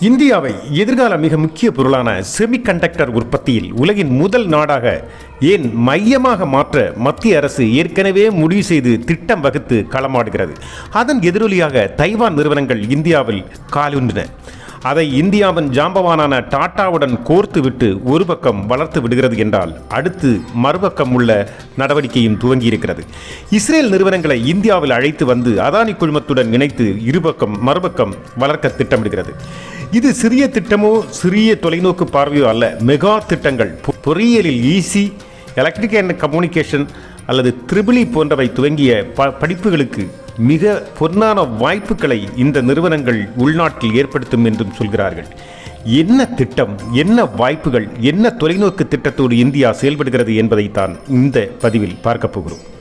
இந்தியாவை எதிர்கால மிக முக்கிய பொருளான செமிகண்டக்டர் உற்பத்தியில் உலகின் முதல் நாடாக ஏன் மையமாக மாற்ற மத்திய அரசு ஏற்கனவே முடிவு செய்து திட்டம் வகுத்து களமாடுகிறது. அதன் எதிரொலியாக தைவான் நிறுவனங்கள் இந்தியாவில் காலுன்றன அதை இந்தியாவின் ஜாம்பவானான டாட்டாவுடன் கோர்த்து விட்டு ஒரு பக்கம் வளர்த்து விடுகிறது என்றால் அடுத்து மறுபக்கம் உள்ள நடவடிக்கையும் துவங்கியிருக்கிறது. இஸ்ரேல் நிறுவனங்களை இந்தியாவில் அழைத்து வந்து அதானி குழுமத்துடன் இணைத்து இருபக்கம் மறுபக்கம் வளர்க்க திட்டமிடுகிறது. இது சிறிய திட்டமோ சிறிய தொலைநோக்கு பார்வையோ அல்ல மெகா திட்டங்கள். பொ- பொறியியலில் ஈசி எலக்ட்ரிக் அண்ட் கம்யூனிகேஷன் அல்லது த்ரிபிளி e போன்றவை துவங்கிய ப படிப்புகளுக்கு மிக பொன்னான வாய்ப்புகளை இந்த நிறுவனங்கள் உள்நாட்டில் ஏற்படுத்தும் என்றும் சொல்கிறார்கள். என்ன திட்டம் என்ன வாய்ப்புகள் என்ன தொலைநோக்கு திட்டத்தோடு இந்தியா செயல்படுகிறது என்பதைத்தான் இந்த பதிவில் பார்க்கப் போகிறோம்.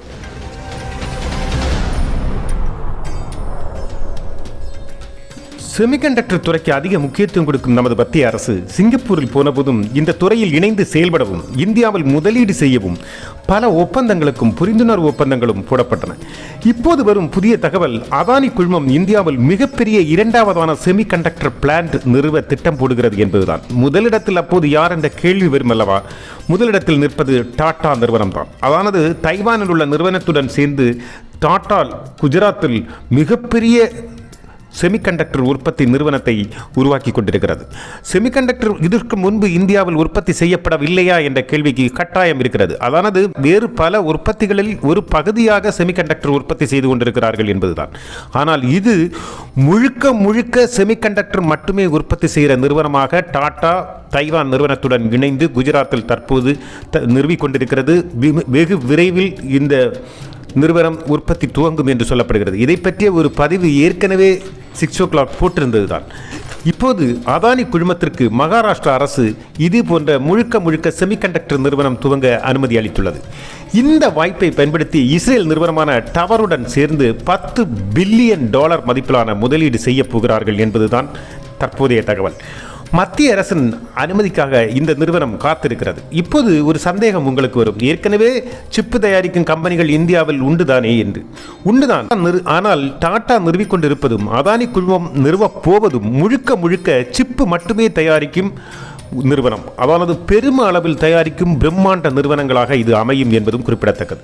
செமிகண்டக்டர் துறைக்கு அதிக முக்கியத்துவம் கொடுக்கும் நமது மத்திய அரசு சிங்கப்பூரில் போனபோதும் இந்த துறையில் இணைந்து செயல்படவும் இந்தியாவில் முதலீடு செய்யவும் பல ஒப்பந்தங்களுக்கும் புரிந்துணர்வு ஒப்பந்தங்களும் போடப்பட்டன. இப்போது வரும் புதிய தகவல் அதானி குழுமம் இந்தியாவில் மிகப்பெரிய இரண்டாவதான செமிகண்டக்டர் பிளான்ட் நிறுவ திட்டம் போடுகிறது என்பதுதான். முதலிடத்தில் அப்போது யார் என்ற கேள்வி வரும் அல்லவா? முதலிடத்தில் நிற்பது டாடா நிறுவனம் தான் அதானது தைவானில் உள்ள நிறுவனத்துடன் சேர்ந்து டாட்டால் குஜராத்தில் மிகப்பெரிய செமிகண்டக்டர் உற்பத்தி நிறுவனத்தை உருவாக்கி கொண்டிருக்கிறது. செமிகண்டக்டர் இதற்கு முன்பு இந்தியாவில் உற்பத்தி செய்யப்படவில்லையா என்ற கேள்விக்கு கட்டாயம் இருக்கிறது. அதானது வேறு பல உற்பத்திகளில் ஒரு பகுதியாக செமிகண்டக்டர் உற்பத்தி செய்து கொண்டிருக்கிறார்கள் என்பதுதான். ஆனால் இது முழுக்க முழுக்க செமிகண்டக்டர் மட்டுமே உற்பத்தி செய்கிற நிறுவனமாக டாடா தைவான் நிறுவனத்துடன் இணைந்து குஜராத்தில் தற்போது த- வெகு விரைவில் இந்த நிறுவனம் உற்பத்தி துவங்கும் என்று சொல்லப்படுகிறது. இதை பற்றிய ஒரு பதிவு ஏற்கனவே சிக்ஸ் ஓ கிளாக் போட்டிருந்தது தான் இப்போது அதானி குழுமத்திற்கு மகாராஷ்டிரா அரசு இது போன்ற முழுக்க முழுக்க செமிகண்டக்டர் நிறுவனம் துவங்க அனுமதி அளித்துள்ளது. இந்த வாய்ப்பை பயன்படுத்தி இஸ்ரேல் நிறுவனமான டவருடன் சேர்ந்து பத்து பில்லியன் டாலர் மதிப்பிலான முதலீடு செய்ய போகிறார்கள் என்பதுதான் தற்போதைய தகவல். மத்திய அரசின் அனுமதிக்காக இந்த நிறுவனம் காத்திருக்கிறது. இப்போது ஒரு சந்தேகம் உங்களுக்கு வரும். ஏற்கனவே சிப்பு தயாரிக்கும் கம்பெனிகள் இந்தியாவில் உண்டுதானே என்று. உண்டுதான். ஆனால் டாடா நிறுவிக்கொண்டிருப்பதும் அதானி குழுமம் நிறுவப் போவதும் முழுக்க முழுக்க சிப்பு மட்டுமே தயாரிக்கும் நிறுவனம். அதாவது பெரும அளவில் தயாரிக்கும் பிரம்மாண்ட நிறுவனங்களாக இது அமையும் என்பதும் குறிப்பிடத்தக்கது.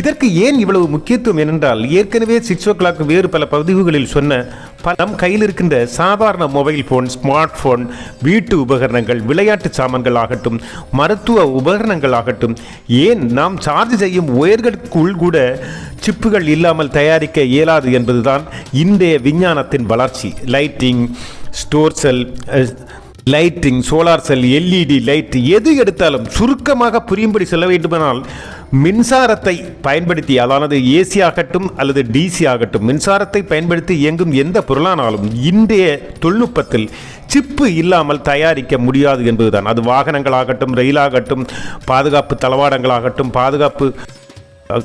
இதற்கு ஏன் இவ்வளவு முக்கியத்துவம் ஏனென்றால் ஏற்கனவே சிக்ஸ் ஓ கிளாக் வேறு பல பதிவுகளில் சொன்ன பலம் கையில் இருக்கின்ற சாதாரண மொபைல் ஃபோன் ஸ்மார்ட் ஃபோன் வீட்டு உபகரணங்கள் விளையாட்டு சாமான்கள் ஆகட்டும் மருத்துவ உபகரணங்கள் ஆகட்டும் ஏன் நாம் சார்ஜ் செய்யும் ஒயர்களுக்குள் கூட சிப்புகள் இல்லாமல் தயாரிக்க இயலாது என்பதுதான் இன்றைய விஞ்ஞானத்தின் வளர்ச்சி. Lighting store cell lighting solar cell LED light எது எடுத்தாலும் சுருக்கமாக புரியும்படி சொல்ல வேண்டுமானால் மின்சாரத்தை பயன்படுத்தி அதானது ஏசி ஆகட்டும் அல்லது டிசி ஆகட்டும் மின்சாரத்தை பயன்படுத்தி இயங்கும் எந்த பொருளானாலும் இன்றைய தொழில்நுட்பத்தில் சிப்பு இல்லாமல் தயாரிக்க முடியாது என்பதுதான். அது வாகனங்களாகட்டும் ரயிலாகட்டும் பாதுகாப்பு தளவாடங்களாகட்டும் பாதுகாப்பு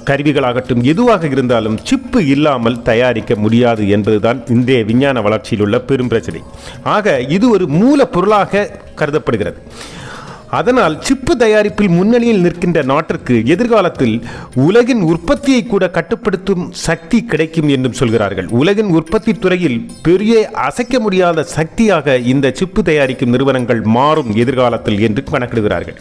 கருவிகளாகட்டும் எதுவாக இருந்தாலும் சிப்பு இல்லாமல் தயாரிக்க முடியாது என்பதுதான் இன்றைய விஞ்ஞான வளர்ச்சியில் உள்ள பெரும் பிரச்சனை. ஆக இது ஒரு மூல பொருளாக கருதப்படுகிறது. அதனால் சிப்பு தயாரிப்பில் முன்னணியில் நிற்கின்ற நாட்டிற்கு எதிர்காலத்தில் உலகின் உற்பத்தியை கூட கட்டுப்படுத்தும் சக்தி கிடைக்கும் என்றும் சொல்கிறார்கள். உலகின் உற்பத்தி துறையில் பெரிய அசைக்க முடியாத சக்தியாக இந்த சிப்பு தயாரிக்கும் நிறுவனங்கள் மாறும் எதிர்காலத்தில் என்று கணக்கிடுகிறார்கள்.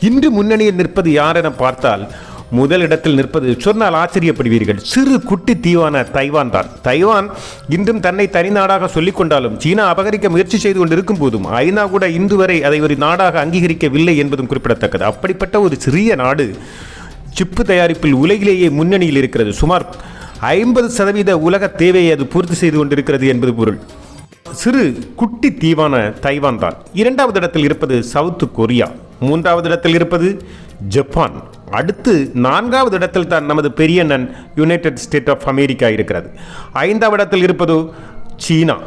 இன்று முன்னணியில் நிற்பது யார் என பார்த்தால் முதல் இடத்தில் நிற்பது. சொன்னால் ஆச்சரியப்படுவீர்கள். சிறு குட்டி தீவான தைவான் தான். தைவான் இன்றும் தன்னை தனிநாடாக சொல்லிக் கொண்டாலும் சீனா அபகரிக்க முயற்சி செய்து கொண்டிருக்கும் போதும் ஐநா கூட இன்று வரை அதை ஒரு நாடாக அங்கீகரிக்கவில்லை என்பதும் குறிப்பிடத்தக்கது. அப்படிப்பட்ட ஒரு சிறிய நாடு சிப்பு தயாரிப்பில் உலகிலேயே முன்னணியில் இருக்கிறது. சுமார் ஐம்பது சதவீத உலக தேவையை அது பூர்த்தி செய்து கொண்டிருக்கிறது என்பது பொருள். சிறு குட்டி தீவான தைவான் தான். இரண்டாவது இடத்தில் இருப்பது சவுத் கொரியா. மூன்றாவது இடத்தில் இருப்பது ஜப்பான். அடுத்து நான்காவது இடத்தில் தான் நமது பெரியண்ணன் யுனைடெட் ஸ்டேட் ஆஃப் அமெரிக்கா இருக்கிறது. ஐந்தாவது இடத்தில் இருப்பதோ சீனா.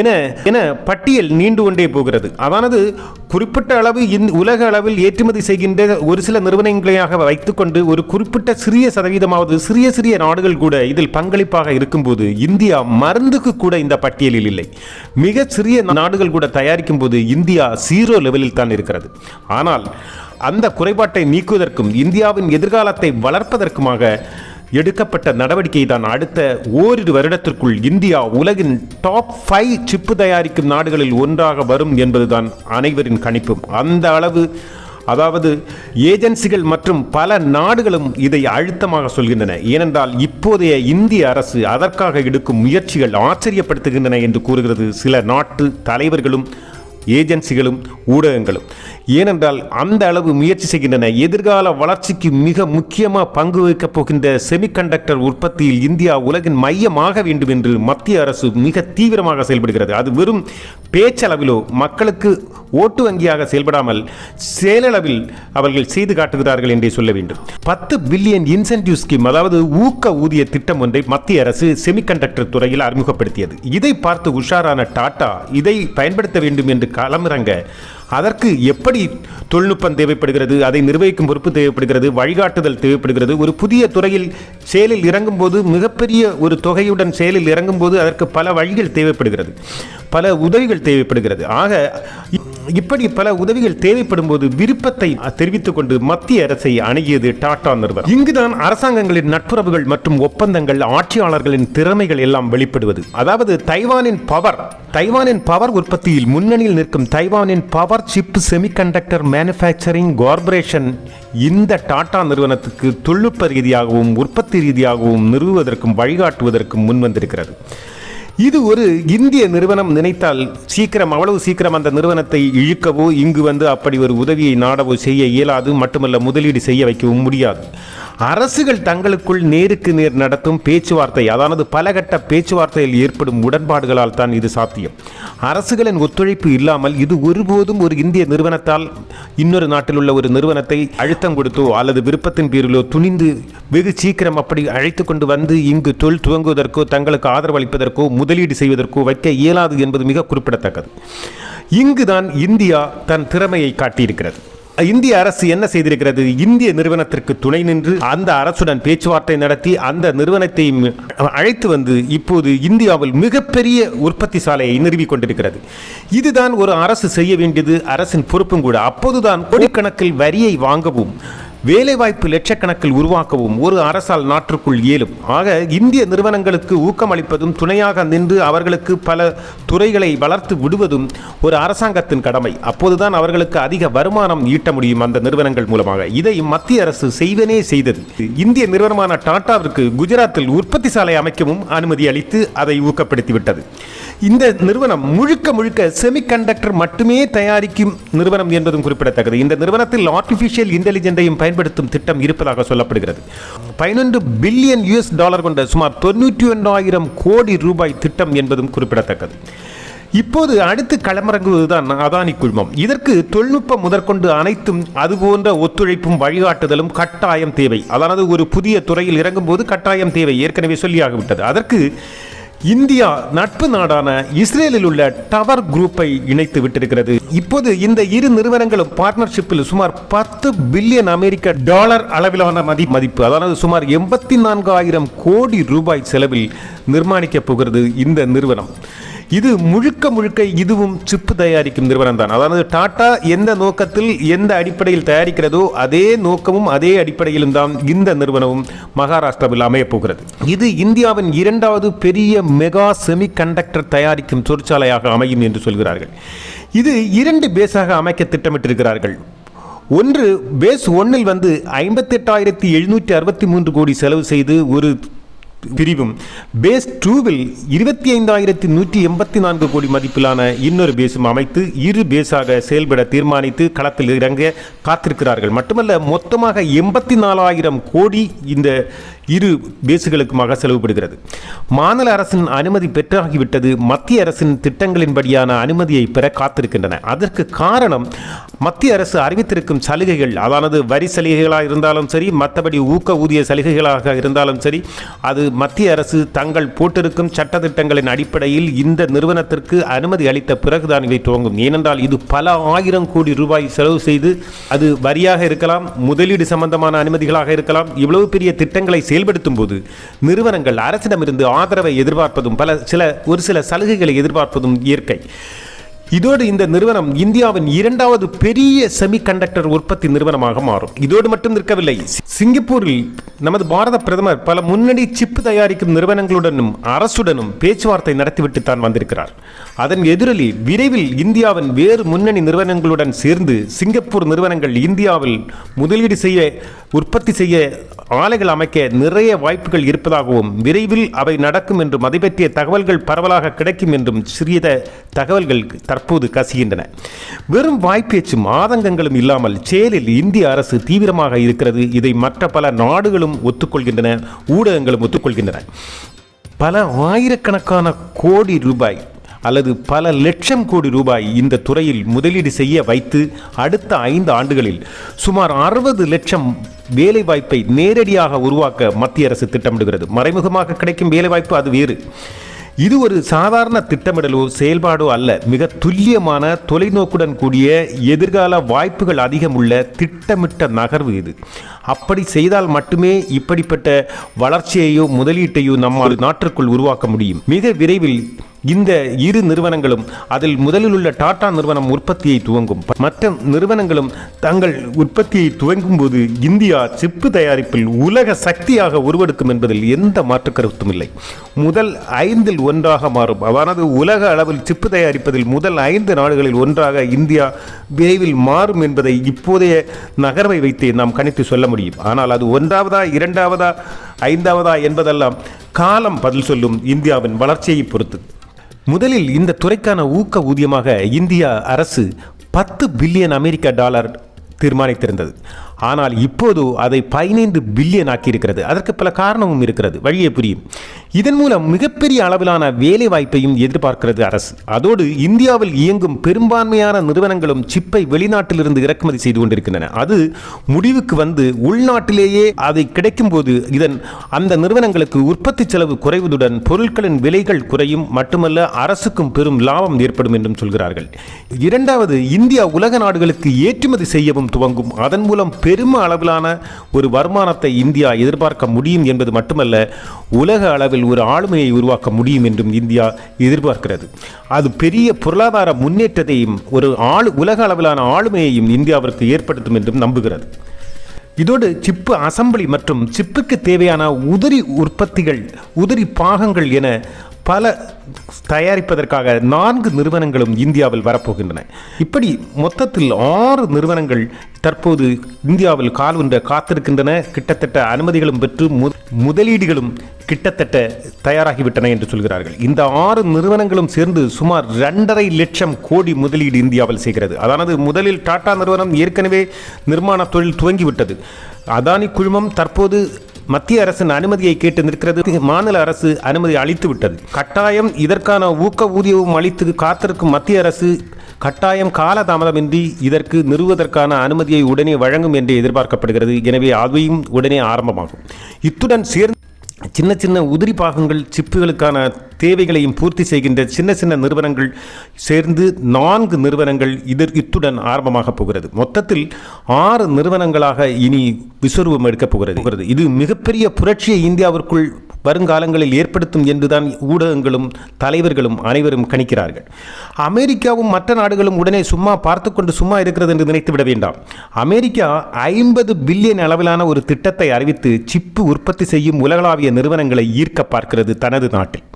என என பட்டியல் நீண்டு கொண்டே போகிறது. அதானது குறிப்பிட்ட அளவு இந் உலக அளவில் ஏற்றுமதி செய்கின்ற ஒரு சில நிறுவனங்களையாக வைத்துக்கொண்டு ஒரு குறிப்பிட்ட சிறிய சதவீதமாவது சிறிய சிறிய நாடுகள் கூட இதில் பங்களிப்பாக இருக்கும்போது இந்தியா மருந்துக்கு கூட இந்த பட்டியலில் இல்லை. மிக சிறிய நாடுகள் கூட தயாரிக்கும் போது இந்தியா ஜீரோ லெவலில் தான் இருக்கிறது. ஆனால் அந்த குறைபாட்டை நீக்குவதற்கும் இந்தியாவின் எதிர்காலத்தை வளர்ப்பதற்குமாக எடுக்கப்பட்ட நடவடிக்கை தான் அடுத்த ஓரிரு வருடத்திற்குள் இந்தியா உலகின் டாப் ஃபைவ் சிப்பு தயாரிக்கும் நாடுகளில் ஒன்றாக வரும் என்பதுதான் அனைவரின் கணிப்பும். அந்த அளவு அதாவது ஏஜென்சிகள் மற்றும் பல நாடுகளும் இதை அழுத்தமாக சொல்கின்றன. ஏனென்றால் இப்போதைய இந்திய அரசு அதற்காக எடுக்கும் முயற்சிகள் ஆச்சரியப்படுத்துகின்றன என்று கூறுகிறது சில நாட்டு தலைவர்களும் ஏஜென்சிகளும் ஊடகங்களும். ஏனென்றால் அந்த அளவு முயற்சி செய்கின்றன. எதிர்கால வளர்ச்சிக்கு மிக முக்கியமாக பங்கு வகிக்கப் போகின்ற செமிகண்டக்டர் உற்பத்தியில் இந்தியா உலகின் மையமாக வேண்டும் என்று மத்திய அரசு மிக தீவிரமாக செயல்படுகிறது. அது வெறும் பேச்சளவிலோ மக்களுக்கு ஓட்டு வங்கியாக செயல்படாமல் செயலளவில் அவர்கள் செய்து காட்டுகிறார்கள் என்றே சொல்ல வேண்டும். பத்து பில்லியன் இன்சென்டிவ் ஸ்கீம் அதாவது ஊக்க ஊதிய திட்டம் ஒன்றை மத்திய அரசு செமிகண்டக்டர் துறையில் அறிமுகப்படுத்தியது. இதை பார்த்து உஷாரான டாடா இதை பயன்படுத்த வேண்டும் என்று களமிறங்க அதற்கு எப்படி தொழில்நுட்பம் தேவைப்படுகிறது அதை நிர்வகிக்கும் பொறுப்பு தேவைப்படுகிறது வழிகாட்டுதல் தேவைப்படுகிறது ஒரு புதிய துறையில் செயலில் இறங்கும்போது மிகப்பெரிய ஒரு தொகையுடன் செயலில் இறங்கும்போது அதற்கு பல வழிகள் தேவைப்படுகிறது பல உதவிகள் தேவைப்படுகிறது. ஆக இப்படி பல உதவிகள் தேவைப்படும் போது விருப்பத்தை தெரிவித்துக் கொண்டு மத்திய அரசை அணுகியது டாடா நிறுவனம். இங்குதான் அரசாங்கங்களின் நட்புறவுகள் மற்றும் ஒப்பந்தங்கள் ஆட்சியாளர்களின் திறமைகள் எல்லாம் வெளிப்படுவது. அதாவது தைவானின் பவர் தைவானின் பவர் உற்பத்தியில் முன்னணியில் நிற்கும் தைவானின் power chip semiconductor manufacturing corporation இந்த டாடா நிறுவனத்துக்கு தொழில்நுட்ப ரீதியாகவும் உற்பத்தி ரீதியாகவும் நிறுவுவதற்கும் வழிகாட்டுவதற்கும் முன்வந்திருக்கிறது. இது ஒரு இந்திய நிறுவனம் நினைத்தால் சீக்கிரம் அவ்வளவு சீக்கிரம் அந்த நிறுவனத்தை இழுக்கவோ இங்கு வந்து அப்படி ஒரு உதவியை நாடவோ செய்ய இயலாது மட்டுமல்ல முதலீடு செய்ய வைக்கவும் முடியாது. அரசுகள் தங்களுக்குள் நேருக்கு நேர் நடத்தும் பேச்சுவார்த்தை அதாவது பலகட்ட பேச்சுவார்த்தையில் ஏற்படும் உடன்பாடுகளால் தான் இது சாத்தியம். அரசுகளின் ஒத்துழைப்பு இல்லாமல் இது ஒருபோதும் ஒரு இந்திய நிறுவனத்தால் இன்னொரு நாட்டில் உள்ள ஒரு நிறுவனத்தை அழுத்தம் கொடுத்தோ அல்லது விருப்பத்தின் பேரிலோ துணிந்து வெகு சீக்கிரம் அப்படி அழைத்து கொண்டு வந்து இங்கு தொழில் துவங்குவதற்கோ தங்களுக்கு ஆதரவு அளிப்பதற்கோ முதலீடு செய்வதற்கோ வைக்க இயலாது என்பது மிக குறிப்பிடத்தக்கது. இங்குதான் இந்தியா தன் திறமையை காட்டியிருக்கிறது. இந்திய அரசு என்ன செய்திருக்கிறது? இந்திய நிறுவனத்திற்கு துணை நின்று அந்த அரசுடன் பேச்சுவார்த்தை நடத்தி அந்த நிறுவனத்தை அழைத்து வந்து இப்போது இந்தியாவில் மிகப்பெரிய உற்பத்தி சாலையை நிறுவி கொண்டிருக்கிறது. இதுதான் ஒரு அரசு செய்ய வேண்டியது அரசின் பொறுப்பும் கூட. அப்போதுதான் கோடிக்கணக்கில் வரியை வாங்கவும் வேலைவாய்ப்பு லட்சக்கணக்கில் உருவாக்கவும் ஒரு அரசால் நாட்டிற்குள் இயலும். ஆக இந்திய நிறுவனங்களுக்கு ஊக்கமளிப்பதும் துணையாக நின்று அவர்களுக்கு பல துறைகளை வளர்த்து விடுவதும் ஒரு அரசாங்கத்தின் கடமை. அப்போதுதான் அவர்களுக்கு அதிக வருமானம் ஈட்ட முடியும் அந்த நிறுவனங்கள் மூலமாக. இதை மத்திய அரசு செய்வனே செய்தது. இந்திய நிறுவனமான டாடாவிற்கு குஜராத்தில் உற்பத்தி சாலை அமைக்கவும் அனுமதி அளித்து அதை ஊக்கப்படுத்திவிட்டது. இந்த நிறுவனம் முழுக்க முழுக்க செமிகண்டக்டர் மட்டுமே தயாரிக்கும் நிறுவனம் என்பதும் குறிப்பிடத்தக்கது. இந்த நிறுவனத்தில் ஆர்டிஃபிஷியல் இன்டெலிஜென்டையும் பயன்படுத்தும் திட்டம் இருப்பதாக சொல்லப்படுகிறது. பதினொன்று பில்லியன் யூஎஸ் டாலர் கொண்ட சுமார் தொண்ணூற்றி ஒன்றாயிரம் கோடி ரூபாய் திட்டம் என்பதும் குறிப்பிடத்தக்கது. இப்போது அடுத்து களமிறங்குவதுதான் அதானி குழுமம். இதற்கு தொழில்நுட்பம் முதற்கொண்டு அனைத்தும் அதுபோன்ற ஒத்துழைப்பும் வழிகாட்டுதலும் கட்டாயம் தேவை. அதாவது ஒரு புதிய துறையில் இறங்கும்போது கட்டாயம் தேவை. ஏற்கனவே சொல்லியாகிவிட்டது. அதற்கு இந்தியா நட்பு நாடான இஸ்ரேலில் உள்ள டவர் குரூப்பை இணைத்து விட்டிருக்கிறது. இப்போது இந்த இரு நிறுவனங்களும் பார்ட்னர்ஷிப்பில் சுமார் பத்து பில்லியன் அமெரிக்க டாலர் அளவிலான மதி மதிப்பு அதாவது சுமார் எண்பத்தி நான்காயிரம் கோடி ரூபாய் செலவில் நிர்மாணிக்கப் போகிறது இந்த நிறுவனம். இது முழுக்க முழுக்க இதுவும் சிப்பு தயாரிக்கும் நிறுவனம் தான். அதாவது டாடா எந்த நோக்கத்தில் எந்த அடிப்படையில் தயாரிக்கிறதோ அதே நோக்கமும் அதே அடிப்படையிலும் தான் இந்த நிறுவனமும் மகாராஷ்டிராவில் அமையப் போகிறது. இது இந்தியாவின் இரண்டாவது பெரிய மெகா செமி கண்டக்டர் தயாரிக்கும் தொழிற்சாலையாக அமையும் என்று சொல்கிறார்கள். இது இரண்டு பேஸாக அமைக்க திட்டமிட்டிருக்கிறார்கள். ஒன்று பேஸ் ஒன்னில் வந்து ஐம்பத்தெட்டாயிரத்தி எழுநூற்றி அறுபத்தி மூன்று கோடி செலவு செய்து ஒரு பிரிவும். பேஸ் டூவில் இருபத்தி ஐந்தாயிரத்தி நூற்றி எண்பத்தி நான்கு கோடி மதிப்பிலான இன்னொரு பேஸும் அமைத்து இரு பேஸாக செயல்பட தீர்மானித்து களத்தில் இறங்க காத்திருக்கிறார்கள். மட்டுமல்ல மொத்தமாக எண்பத்தி நாலாயிரம் கோடி இந்த இரு பேஸுகளுக்குமாக செலவுபடுகிறது. மாநில அரசின் அனுமதி பெற்றாகிவிட்டது. மத்திய அரசின் திட்டங்களின்படியான அனுமதியை பெற காத்திருக்கின்றன. அதற்கு காரணம் மத்திய அரசு அறிவித்திருக்கும் சலுகைகள். அதானது வரி சலுகைகளாக இருந்தாலும் சரி மற்றபடி ஊக்க ஊதிய சலுகைகளாக இருந்தாலும் சரி அது மத்திய அரசு தங்கள் போட்டிருக்கும் சட்டத்திட்டங்களின் அடிப்படையில் இந்த நிறுவனத்திற்கு அனுமதி அளித்த பிறகுதான் இவை துவங்கும். ஏனென்றால் இது பல ஆயிரம் கோடி ரூபாய் செலவு செய்து அது வரியாக இருக்கலாம் முதலீடு சம்பந்தமான அனுமதிகளாக இருக்கலாம் இவ்வளவு பெரிய திட்டங்களை செயல்படுத்தும் போது நிறுவனங்கள் அரசிடமிருந்து ஆதரவை எதிர்பார்ப்பதும் பல சில ஒரு சில சலுகைகளை எதிர்பார்ப்பதும் இயற்கை. இதோடு இந்த நிறுவனம் இந்தியாவின் இரண்டாவது பெரிய செமிகண்டக்டர் உற்பத்தி நிறுவனமாக மாறும். இதோடு மட்டும் நிற்கவில்லை. சிங்கப்பூரில் நமது பாரத பிரதமர் பல முன்னணி சிப்பு தயாரிக்கும் நிறுவனங்களுடனும் அரசுடனும் பேச்சுவார்த்தை நடத்திவிட்டு தான் வந்திருக்கிறார். அதன் எதிரொலி விரைவில் இந்தியாவின் வேறு முன்னணி நிறுவனங்களுடன் சேர்ந்து சிங்கப்பூர் நிறுவனங்கள் இந்தியாவில் முதலீடு செய்ய உற்பத்தி செய்ய ஆலைகள் அமைக்க நிறைய வாய்ப்புகள் இருப்பதாகவும் விரைவில் அவை நடக்கும் என்றும் அதை பற்றிய தகவல்கள் பரவலாக கிடைக்கும் என்றும் சிறிய தகவல்கள் தற்போது தற்போது கசிகின்றன. வெறும் வாய்ப்பேச்சும் ஆதங்கங்களும் இல்லாமல் செயலில் இந்திய அரசு தீவிரமாக இருக்கிறது. இதை மற்ற பல நாடுகளும் ஒத்துக்கொள்கின்றன ஊடகங்களும் ஒத்துக்கொள்கின்றன. பல ஆயிரக்கணக்கான கோடி ரூபாய் அல்லது பல லட்சம் கோடி ரூபாய் இந்த துறையில் முதலீடு செய்ய வைத்து அடுத்த ஐந்து ஆண்டுகளில் சுமார் அறுபது லட்சம் வேலைவாய்ப்பை நேரடியாக உருவாக்க மத்திய அரசு திட்டமிடுகிறது. மறைமுகமாக கிடைக்கும் வேலைவாய்ப்பு அது வேறு. இது ஒரு சாதாரண திட்டமிடலோ செயல்பாடோ அல்ல. மிக துல்லியமான தொலைநோக்குடன் கூடிய எதிர்கால வாய்ப்புகள் அதிகம் உள்ள திட்டமிட்ட நகர்வு இது. அப்படி செய்தால் மட்டுமே இப்படிப்பட்ட வளர்ச்சியையோ முதலீட்டையோ நம்மால் நாட்டிற்குள் உருவாக்க முடியும். மிக விரைவில் இந்த இரு நிறுவனங்களும் அதில் முதலில் உள்ள டாடா நிறுவனம் உற்பத்தியை துவங்கும். மற்ற நிறுவனங்களும் தங்கள் உற்பத்தியை துவங்கும் போது இந்தியா சிப்பு தயாரிப்பில் உலக சக்தியாக உருவெடுக்கும் என்பதில் எந்த மாற்று கருத்தும் இல்லை. முதல் ஐந்தில் ஒன்றாக மாறும். அதானது உலக அளவில் சிப்பு தயாரிப்பதில் முதல் ஐந்து நாடுகளில் ஒன்றாக இந்தியா விரைவில் மாறும் என்பதை இப்போதைய நகர்வை வைத்து நாம் கணித்து சொல்ல முடியும். ஆனால் அது ஒன்றாவதா இரண்டாவதா ஐந்தாவதா என்பதெல்லாம் காலம் பதில் சொல்லும் இந்தியாவின் வளர்ச்சியை பொறுத்து. முதலில் இந்த துறைக்கான ஊக்க ஊதியமாக இந்தியா அரசு பத்து பில்லியன் அமெரிக்க டாலர் தீர்மானித்திருந்தது. ஆனால் இப்போது அதை பதினைந்து பில்லியன் ஆக்கியிருக்கிறது. அதற்கு பல காரணமும் இருக்கிறது. வழியே புரியும். இதன் மூலம் மிகப்பெரிய அளவிலான வேலை வாய்ப்பையும் எதிர்பார்க்கிறது அரசு. அதோடு இந்தியாவில் இயங்கும் பெரும்பான்மையான நிறுவனங்களும் சிப்பை வெளிநாட்டிலிருந்து இறக்குமதி செய்து கொண்டிருக்கின்றன. அது முடிவுக்கு வந்து உள்நாட்டிலேயே அதை கிடைக்கும் போது இதன் அந்த நிறுவனங்களுக்கு உற்பத்தி செலவு குறைவதுடன் பொருட்களின் விலைகள் குறையும் மட்டுமல்ல அரசுக்கும் பெரும் லாபம் ஏற்படும் என்றும் சொல்கிறார்கள். இரண்டாவது இந்தியா உலக நாடுகளுக்கு ஏற்றுமதி செய்யவும் துவங்கும். அதன் மூலம் பெரும் அளவிலான ஒரு வருமானத்தை இந்தியா எதிர்பார்க்க முடியும் என்பது மட்டுமல்ல உலக அளவில் ஒரு ஆளுமையை உருவாக்க முடியும் என்றும் இந்தியா எதிர்பார்க்கிறது. அது பெரிய பொருளாதார முன்னேற்றத்தையும் ஒரு ஆளு உலக அளவிலான ஆளுமையையும் இந்தியாவிற்கு ஏற்படுத்தும் என்றும் நம்புகிறது. இதோடு சிப்பு அசம்பிளி மற்றும் சிப்புக்கு தேவையான உதிரி உற்பத்திகள் உதிரி பாகங்கள் என பல தயாரிப்பதற்காக நான்கு நிறுவனங்களும் இந்தியாவில் வரப்போகின்றன. இப்படி மொத்தத்தில் ஆறு நிறுவனங்கள் தற்போது இந்தியாவில் கால் ஒன்ற காத்திருக்கின்றன. கிட்டத்தட்ட அனுமதிகளும் பெற்று மு- முதலீடுகளும் கிட்டத்தட்ட தயாராகிவிட்டன என்று சொல்கிறார்கள். இந்த ஆறு நிறுவனங்களும் சேர்ந்து சுமார் இரண்டரை லட்சம் கோடி முதலீடு இந்தியாவில் செய்கிறது. அதானது முதலில் டாடா நிறுவனம் ஏற்கனவே நிர்மாண தொழில் துவங்கிவிட்டது. அதானி குழுமம் தற்போது மத்திய அரசின் அனுமதியை கேட்டு நிற்கிறது. மாநில அரசு அனுமதி அளித்து விட்டது கட்டாயம் இதற்கான ஊக்க ஊதியமும் அளித்து காத்திருக்கும் மத்திய அரசு கட்டாயம் காலதாமதமின்றி இதற்கு நிறுவுவதற்கான அனுமதியை உடனே வழங்கும் என்று எதிர்பார்க்கப்படுகிறது. எனவே அதையும் உடனே ஆரம்பமாகும். இத்துடன் சேர்ந்து சின்ன சின்ன உதிரி பாகங்கள் சிப்புகளுக்கான தேவைகளையும் பூர்த்தி செய்கின்ற சின்ன சின்ன நிறுவனங்கள் சேர்ந்து நான்கு நிறுவனங்கள் இதர் இத்துடன் ஆரம்பமாக போகிறது மொத்தத்தில் ஆறு நிறுவனங்களாக இனி விஸ்வரூபம் எடுக்கப் போகிறது போகிறது. இது மிகப்பெரிய புரட்சியை இந்தியாவிற்குள் வருங்காலங்களில் ஏற்படுத்தும் என்றுதான் ஊடகங்களும் தலைவர்களும் அனைவரும் கணிக்கிறார்கள். அமெரிக்காவும் மற்ற நாடுகளும் உடனே சும்மா பார்த்து கொண்டு சும்மா இருக்கிறது என்று நினைத்து விட வேண்டாம். அமெரிக்கா ஐம்பது பில்லியன் அளவிலான ஒரு திட்டத்தை அறிவித்து சிப்பு உற்பத்தி செய்யும் உலகளாவிய நிறுவனங்களை ஈர்க்க பார்க்கிறது தனது நாட்டில்.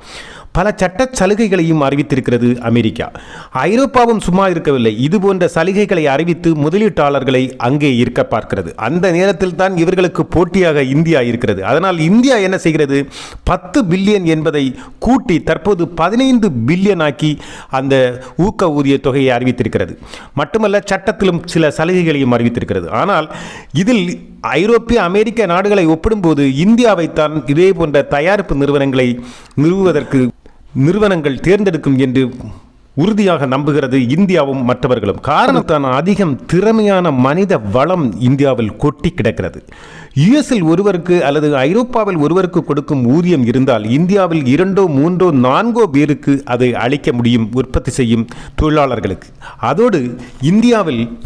பல சட்ட சலுகைகளையும் அறிவித்திருக்கிறது அமெரிக்கா. ஐரோப்பாவும் சும்மா இருக்கவில்லை. இது போன்ற சலுகைகளை அறிவித்து முதலீட்டாளர்களை அங்கே இருக்க பார்க்கிறது. அந்த நேரத்தில் தான் இவர்களுக்கு போட்டியாக இந்தியா இருக்கிறது. அதனால் இந்தியா என்ன செய்கிறது? பத்து பில்லியன் என்பதை கூட்டி தற்போது பதினைந்து பில்லியன் ஆக்கி அந்த ஊக்க ஊதிய தொகையை அறிவித்திருக்கிறது. மட்டுமல்ல சட்டத்திலும் சில சலுகைகளையும் அறிவித்திருக்கிறது. ஆனால் இதில் ஐரோப்பிய அமெரிக்க நாடுகளை ஒப்பிடும்போது இந்தியாவைத்தான் இதே போன்ற தயாரிப்பு நிறுவனங்களை நிறுவுவதற்கு நிறுவனங்கள் தேர்ந்தெடுக்கும் என்று உறுதியாக நம்புகிறது இந்தியாவும் மற்றவர்களும். காரணத்தான் அதிகம் திறமையான மனித வளம் இந்தியாவில் கொட்டி கிடக்கிறது. யுஎஸில் ஒருவருக்கு அல்லது ஐரோப்பாவில் ஒருவருக்கு கொடுக்கும் ஊதியம் இருந்தால் இந்தியாவில் இரண்டோ மூன்றோ நான்கோ பேருக்கு அதை அளிக்க முடியும் உற்பத்தி செய்யும் தொழிலாளர்களுக்கு. அதோடு இந்தியாவில்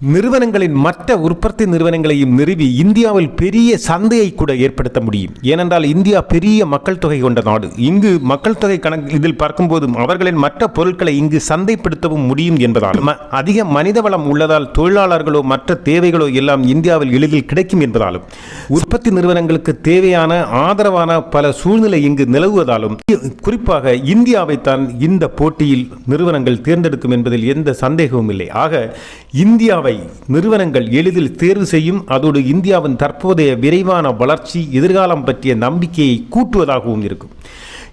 நிறுவனங்களின் மற்ற உற்பத்தி நிறுவனங்களையும் நிறுவி இந்தியாவில் பெரிய சந்தையை கூட ஏற்படுத்த முடியும். ஏனென்றால் இந்தியா பெரிய மக்கள் தொகை கொண்ட நாடு. இங்கு மக்கள் தொகை கணக்கு இதில் பார்க்கும்போது அவர்களின் மற்ற பொருட்களை இங்கு சந்தைப்படுத்தவும் முடியும் என்பதால் அதிக மனித வளம் உள்ளதால் தொழிலாளர்களோ மற்ற தேவைகளோ எல்லாம் இந்தியாவில் எளிதில் கிடைக்கும் என்பதாலும் உற்பத்தி நிறுவனங்களுக்கு தேவையான ஆதரவான பல சூழ்நிலை இங்கு நிலவுவதாலும் குறிப்பாக இந்தியாவைத்தான் இந்த போட்டியில் நிறுவனங்கள் தேர்ந்தெடுக்கும் என்பதில் எந்த சந்தேகமும் இல்லை. ஆக இந்தியாவை நிறுவனங்கள் எளிதில் தேர்வு செய்யும் அதோடு இந்தியாவின் தற்போதைய விரைவான வளர்ச்சி எதிர்காலம் பற்றிய நம்பிக்கையை கூட்டுவதாகவும் இருக்கும்.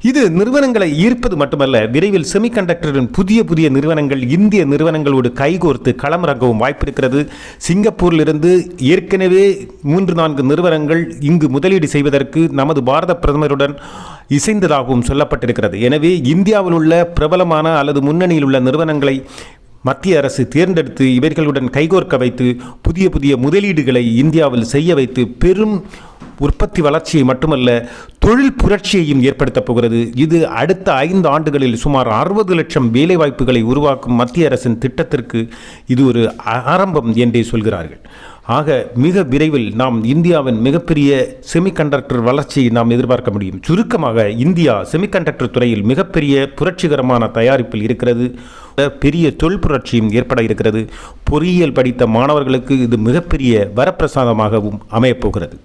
இது நிறுவனங்களை ஈர்ப்பது மட்டுமல்ல விரைவில் செமிகண்டக்டரின் புதிய புதிய நிறுவனங்கள் இந்திய நிறுவனங்களோடு கைகோர்த்து களமிறங்கவும் வாய்ப்பிருக்கிறது. சிங்கப்பூரிலிருந்து ஏற்கனவே மூன்று நான்கு நிறுவனங்கள் இங்கு முதலீடு செய்வதற்கு நமது பாரத பிரதமருடன் இசைந்ததாகவும் சொல்லப்பட்டிருக்கிறது. எனவே இந்தியாவில் உள்ள பிரபலமான அல்லது முன்னணியில் உள்ள நிறுவனங்களை மத்திய அரசு தேர்ந்தெடுத்து இவர்களுடன் கைகோர்க்க வைத்து புதிய புதிய முதலீடுகளை இந்தியாவில் செய்ய வைத்து பெரும் உற்பத்தி வளர்ச்சியை மட்டுமல்ல தொழில் புரட்சியையும் ஏற்படுத்தப் போகிறது. இது அடுத்த ஐந்து ஆண்டுகளில் சுமார் அறுபது லட்சம் வேலைவாய்ப்புகளை உருவாக்கும் மத்திய அரசின் திட்டத்திற்கு இது ஒரு ஆரம்பம் என்றே சொல்கிறார்கள். ஆக மிக விரைவில் நாம் இந்தியாவின் மிகப்பெரிய செமிகண்டக்டர் வளர்ச்சியை நாம் எதிர்பார்க்க முடியும். சுருக்கமாக இந்தியா செமிகண்டக்டர் துறையில் மிகப்பெரிய புரட்சிகரமான தயாரிப்பில் இருக்கிறது. பெரிய தொழில் புரட்சியும் ஏற்பட இருக்கிறது. பொறியியல் படித்த மாணவர்களுக்கு இது மிகப்பெரிய வரப்பிரசாதமாகவும் அமையப்போகிறது